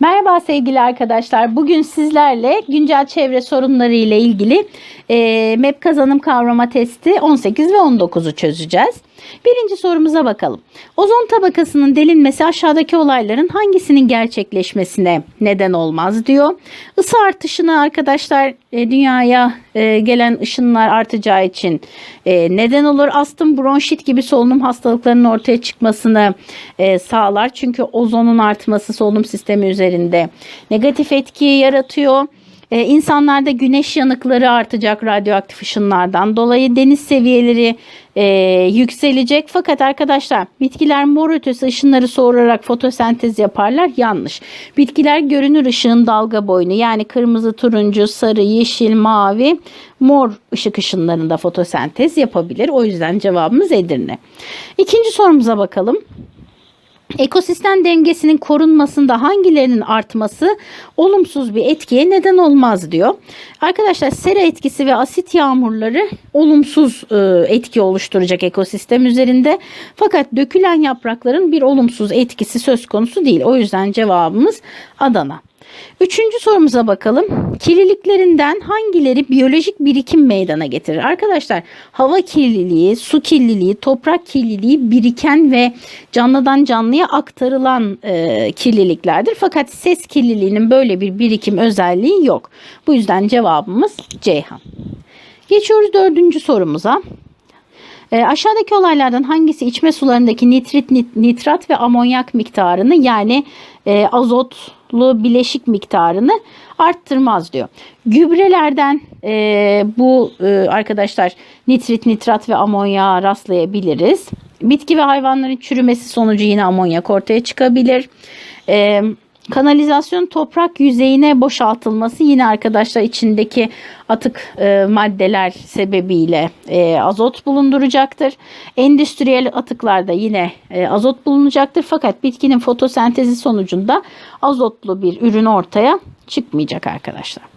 Merhaba sevgili arkadaşlar. Bugün sizlerle güncel çevre sorunları ile ilgili e, MEP kazanım kavrama testi 18 ve 19'u çözeceğiz. Birinci sorumuza bakalım. Ozon tabakasının delinmesi aşağıdaki olayların hangisinin gerçekleşmesine neden olmaz diyor. Isı artışını arkadaşlar e, dünyaya e, gelen ışınlar artacağı için e, neden olur. Astım, bronşit gibi solunum hastalıklarının ortaya çıkmasını e, sağlar. Çünkü ozonun artması solunum sistemi üzerinde negatif etki yaratıyor. Ee, insanlarda güneş yanıkları artacak radyoaktif ışınlardan dolayı deniz seviyeleri e, yükselecek. Fakat arkadaşlar bitkiler mor ötesi ışınları soğurarak fotosentez yaparlar. Yanlış. Bitkiler görünür ışığın dalga boyunu yani kırmızı, turuncu, sarı, yeşil, mavi, mor ışık ışınlarında fotosentez yapabilir. O yüzden cevabımız Edirne. İkinci sorumuza bakalım. Ekosistem dengesinin korunmasında hangilerinin artması olumsuz bir etkiye neden olmaz diyor. Arkadaşlar sera etkisi ve asit yağmurları olumsuz e, etki oluşturacak ekosistem üzerinde. Fakat dökülen yaprakların bir olumsuz etkisi söz konusu değil. O yüzden cevabımız Adana. Üçüncü sorumuza bakalım. Kirliliklerinden hangileri biyolojik birikim meydana getirir? Arkadaşlar hava kirliliği, su kirliliği, toprak kirliliği biriken ve canlıdan canlıya aktarılan e, kirliliklerdir. Fakat ses kirliliğinin böyle bir birikim özelliği yok. Bu yüzden cevabımız Ceyhan. Geçiyoruz dördüncü sorumuza. E, aşağıdaki olaylardan hangisi içme sularındaki nitrit, nit, nitrat ve amonyak miktarını yani e, azotlu bileşik miktarını arttırmaz diyor. Gübrelerden e, bu e, arkadaşlar nitrit, nitrat ve amonyağa rastlayabiliriz. Bitki ve hayvanların çürümesi sonucu yine amonyak ortaya çıkabilir. Eee Kanalizasyon toprak yüzeyine boşaltılması yine arkadaşlar içindeki atık e, maddeler sebebiyle e, azot bulunduracaktır. Endüstriyel atıklarda yine e, azot bulunacaktır. Fakat bitkinin fotosentezi sonucunda azotlu bir ürün ortaya çıkmayacak arkadaşlar.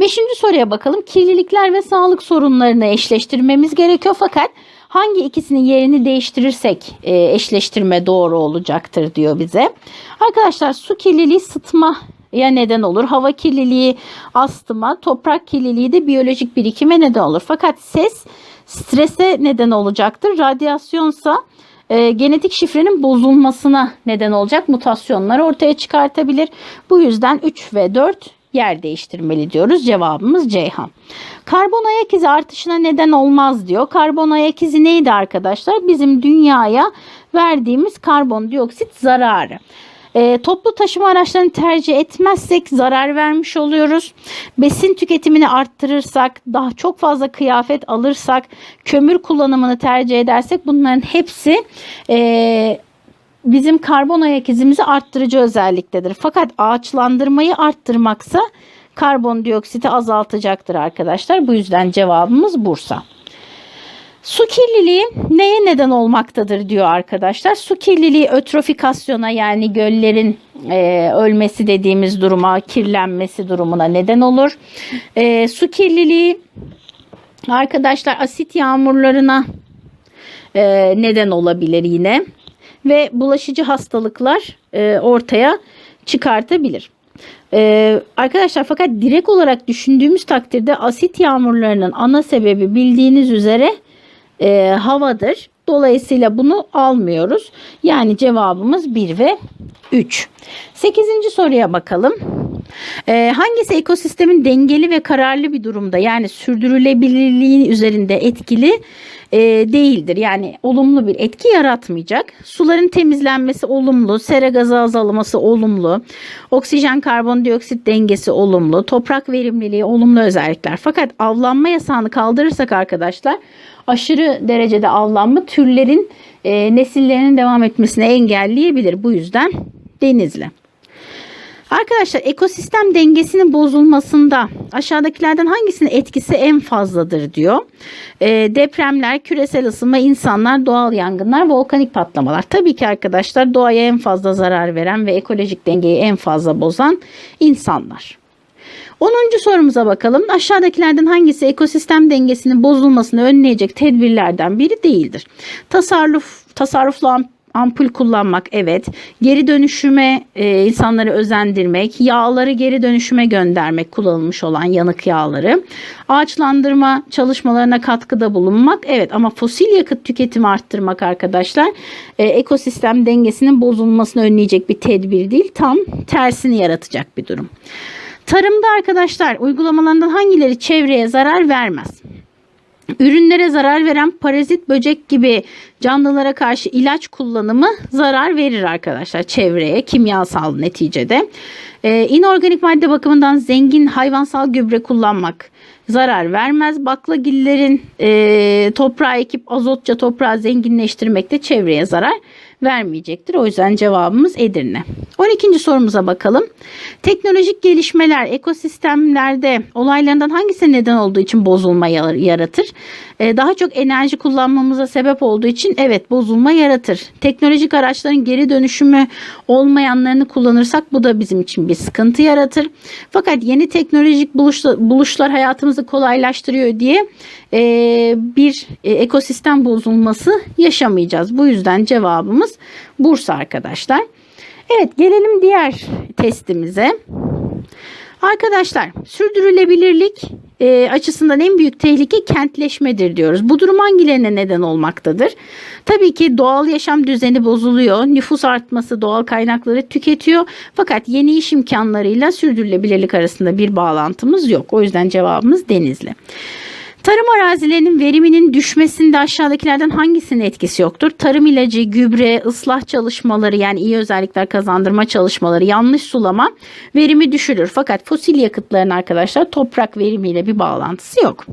Beşinci soruya bakalım. Kirlilikler ve sağlık sorunlarını eşleştirmemiz gerekiyor fakat hangi ikisinin yerini değiştirirsek e, eşleştirme doğru olacaktır diyor bize. Arkadaşlar su kirliliği sıtma ya neden olur. Hava kirliliği astıma, toprak kirliliği de biyolojik birikime neden olur. Fakat ses strese neden olacaktır. Radyasyonsa e, genetik şifrenin bozulmasına neden olacak mutasyonlar ortaya çıkartabilir. Bu yüzden 3 ve 4 yer değiştirmeli diyoruz. Cevabımız Ceyhan. Karbon ayak izi artışına neden olmaz diyor. Karbon ayak izi neydi arkadaşlar? Bizim dünyaya verdiğimiz karbondioksit zararı. E, toplu taşıma araçlarını tercih etmezsek zarar vermiş oluyoruz. Besin tüketimini arttırırsak, daha çok fazla kıyafet alırsak, kömür kullanımını tercih edersek bunların hepsi e, bizim karbon ayak izimizi arttırıcı özelliktedir. Fakat ağaçlandırmayı arttırmaksa karbondioksiti azaltacaktır arkadaşlar. Bu yüzden cevabımız Bursa. Su kirliliği neye neden olmaktadır diyor arkadaşlar. Su kirliliği ötrofikasyona yani göllerin e, ölmesi dediğimiz duruma, kirlenmesi durumuna neden olur. E, su kirliliği arkadaşlar asit yağmurlarına e, neden olabilir yine ve bulaşıcı hastalıklar e, ortaya çıkartabilir. Ee, arkadaşlar fakat direkt olarak düşündüğümüz takdirde asit yağmurlarının ana sebebi bildiğiniz üzere e, havadır. Dolayısıyla bunu almıyoruz. Yani cevabımız 1 ve 3. 8. soruya bakalım. Ee, hangisi ekosistemin dengeli ve kararlı bir durumda yani sürdürülebilirliği üzerinde etkili e, değildir. Yani olumlu bir etki yaratmayacak. Suların temizlenmesi olumlu, sera gazı azalması olumlu, oksijen karbondioksit dengesi olumlu, toprak verimliliği olumlu özellikler. Fakat avlanma yasağını kaldırırsak arkadaşlar aşırı derecede avlanma türlerin e, nesillerinin devam etmesine engelleyebilir. Bu yüzden denizli. Arkadaşlar ekosistem dengesinin bozulmasında aşağıdakilerden hangisinin etkisi en fazladır diyor. E, depremler, küresel ısınma, insanlar, doğal yangınlar, volkanik patlamalar. Tabii ki arkadaşlar doğaya en fazla zarar veren ve ekolojik dengeyi en fazla bozan insanlar. 10. sorumuza bakalım. Aşağıdakilerden hangisi ekosistem dengesinin bozulmasını önleyecek tedbirlerden biri değildir? Tasarruf, tasarruflu ampul kullanmak evet. Geri dönüşüme e, insanları özendirmek, yağları geri dönüşüme göndermek kullanılmış olan yanık yağları. Ağaçlandırma çalışmalarına katkıda bulunmak evet ama fosil yakıt tüketimi arttırmak arkadaşlar e, ekosistem dengesinin bozulmasını önleyecek bir tedbir değil tam tersini yaratacak bir durum. Tarımda arkadaşlar uygulamalarından hangileri çevreye zarar vermez? Ürünlere zarar veren parazit, böcek gibi canlılara karşı ilaç kullanımı zarar verir arkadaşlar çevreye kimyasal neticede. Ee, inorganik madde bakımından zengin hayvansal gübre kullanmak zarar vermez. Baklagillerin e, toprağı ekip azotça toprağı zenginleştirmek de çevreye zarar vermeyecektir. O yüzden cevabımız Edirne. 12. sorumuza bakalım. Teknolojik gelişmeler ekosistemlerde olaylarından hangisi neden olduğu için bozulma yaratır? Ee, daha çok enerji kullanmamıza sebep olduğu için evet bozulma yaratır. Teknolojik araçların geri dönüşümü olmayanlarını kullanırsak bu da bizim için bir sıkıntı yaratır. Fakat yeni teknolojik buluşlar, buluşlar hayatımızı kolaylaştırıyor diye e, bir e, ekosistem bozulması yaşamayacağız. Bu yüzden cevabımız Bursa arkadaşlar. Evet gelelim diğer testimize. Arkadaşlar sürdürülebilirlik e, açısından en büyük tehlike kentleşmedir diyoruz. Bu durum hangilerine neden olmaktadır? Tabii ki doğal yaşam düzeni bozuluyor. Nüfus artması doğal kaynakları tüketiyor. Fakat yeni iş imkanlarıyla sürdürülebilirlik arasında bir bağlantımız yok. O yüzden cevabımız Denizli. Tarım arazilerinin veriminin düşmesinde aşağıdakilerden hangisinin etkisi yoktur? Tarım ilacı, gübre, ıslah çalışmaları yani iyi özellikler kazandırma çalışmaları, yanlış sulama verimi düşürür. Fakat fosil yakıtların arkadaşlar toprak verimiyle bir bağlantısı yok.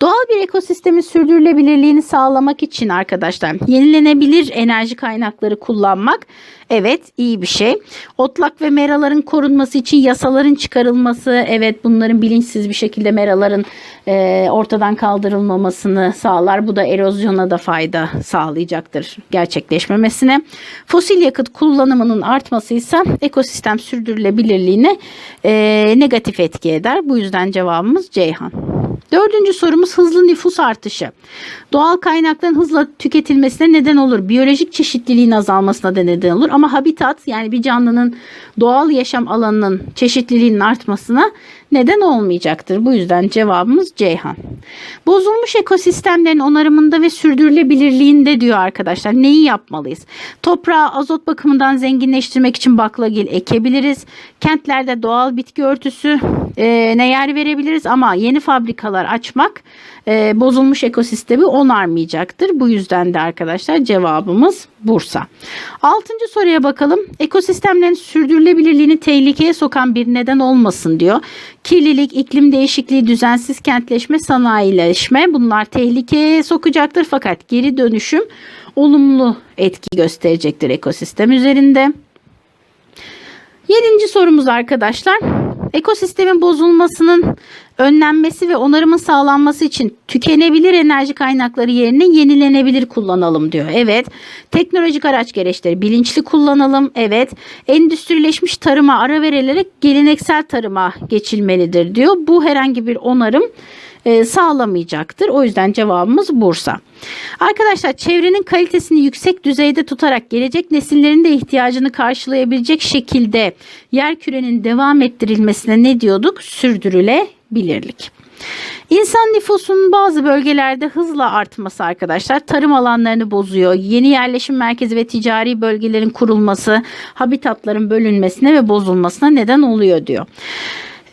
Doğal bir ekosistemin sürdürülebilirliğini sağlamak için arkadaşlar yenilenebilir enerji kaynakları kullanmak evet iyi bir şey. Otlak ve meraların korunması için yasaların çıkarılması evet bunların bilinçsiz bir şekilde meraların e, ortadan kaldırılmamasını sağlar. Bu da erozyona da fayda sağlayacaktır gerçekleşmemesine. Fosil yakıt kullanımının artması ise ekosistem sürdürülebilirliğine e, negatif etki eder. Bu yüzden cevabımız Ceyhan. Dördüncü sorumuz hızlı nüfus artışı. Doğal kaynakların hızla tüketilmesine neden olur. Biyolojik çeşitliliğin azalmasına da neden olur. Ama habitat yani bir canlının doğal yaşam alanının çeşitliliğinin artmasına neden olmayacaktır. Bu yüzden cevabımız Ceyhan. Bozulmuş ekosistemlerin onarımında ve sürdürülebilirliğinde diyor arkadaşlar. Neyi yapmalıyız? Toprağı azot bakımından zenginleştirmek için baklagil ekebiliriz. Kentlerde doğal bitki örtüsü ne yer verebiliriz ama yeni fabrikalar açmak e, bozulmuş ekosistemi onarmayacaktır. Bu yüzden de arkadaşlar cevabımız Bursa. Altıncı soruya bakalım. Ekosistemlerin sürdürülebilirliğini tehlikeye sokan bir neden olmasın diyor. Kirlilik, iklim değişikliği, düzensiz kentleşme, sanayileşme bunlar tehlikeye sokacaktır. Fakat geri dönüşüm olumlu etki gösterecektir ekosistem üzerinde. Yedinci sorumuz arkadaşlar. Ekosistemin bozulmasının önlenmesi ve onarımın sağlanması için tükenebilir enerji kaynakları yerine yenilenebilir kullanalım diyor. Evet. Teknolojik araç gereçleri bilinçli kullanalım. Evet. Endüstrileşmiş tarıma ara verilerek geleneksel tarıma geçilmelidir diyor. Bu herhangi bir onarım e, sağlamayacaktır. O yüzden cevabımız Bursa. Arkadaşlar çevrenin kalitesini yüksek düzeyde tutarak gelecek nesillerin de ihtiyacını karşılayabilecek şekilde yer kürenin devam ettirilmesine ne diyorduk? Sürdürülebilirlik. İnsan nüfusunun bazı bölgelerde hızla artması arkadaşlar tarım alanlarını bozuyor. Yeni yerleşim merkezi ve ticari bölgelerin kurulması habitatların bölünmesine ve bozulmasına neden oluyor diyor.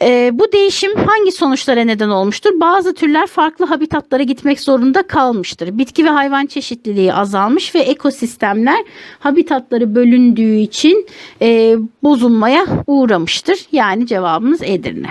E, bu değişim hangi sonuçlara neden olmuştur? Bazı türler farklı habitatlara gitmek zorunda kalmıştır. Bitki ve hayvan çeşitliliği azalmış ve ekosistemler habitatları bölündüğü için e, bozulmaya uğramıştır. Yani cevabımız Edirne.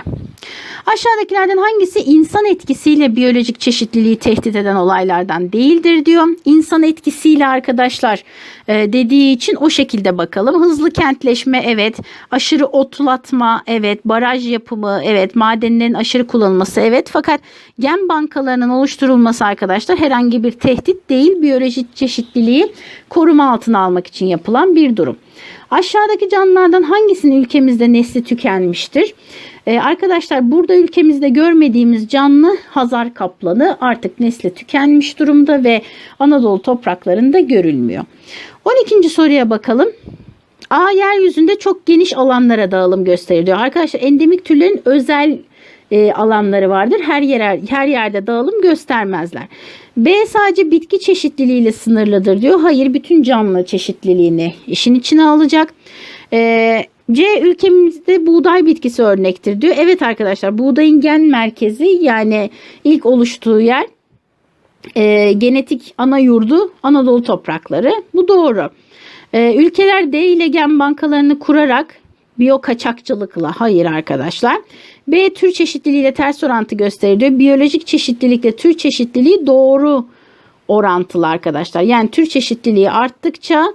Aşağıdakilerden hangisi insan etkisiyle biyolojik çeşitliliği tehdit eden olaylardan değildir diyor. İnsan etkisiyle arkadaşlar e, dediği için o şekilde bakalım. Hızlı kentleşme evet, aşırı otlatma evet, baraj yapımı evet, madenlerin aşırı kullanılması evet. Fakat gen bankalarının oluşturulması arkadaşlar herhangi bir tehdit değil. Biyolojik çeşitliliği koruma altına almak için yapılan bir durum. Aşağıdaki canlılardan hangisinin ülkemizde nesli tükenmiştir? Ee, arkadaşlar burada ülkemizde görmediğimiz canlı Hazar kaplanı artık nesli tükenmiş durumda ve Anadolu topraklarında görülmüyor. 12. soruya bakalım. A yeryüzünde çok geniş alanlara dağılım gösteriyor. Arkadaşlar endemik türlerin özel e, alanları vardır. Her yer her yerde dağılım göstermezler. B sadece bitki çeşitliliğiyle sınırlıdır diyor. Hayır bütün canlı çeşitliliğini işin içine alacak. E, C ülkemizde buğday bitkisi örnektir diyor. Evet arkadaşlar buğdayın gen merkezi yani ilk oluştuğu yer e, genetik ana yurdu Anadolu toprakları. Bu doğru. E, ülkeler D ile gen bankalarını kurarak biyo kaçakçılıkla hayır arkadaşlar. B tür çeşitliliğiyle ters orantı gösteriyor. Biyolojik çeşitlilikle tür çeşitliliği doğru orantılı arkadaşlar. Yani tür çeşitliliği arttıkça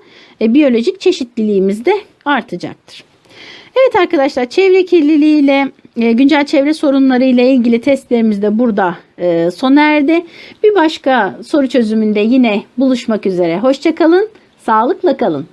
e, biyolojik çeşitliliğimiz de artacaktır. Evet arkadaşlar çevre kirliliğiyle e, güncel çevre sorunları ile ilgili testlerimiz de burada e, sona erdi. Bir başka soru çözümünde yine buluşmak üzere. Hoşçakalın, sağlıkla kalın.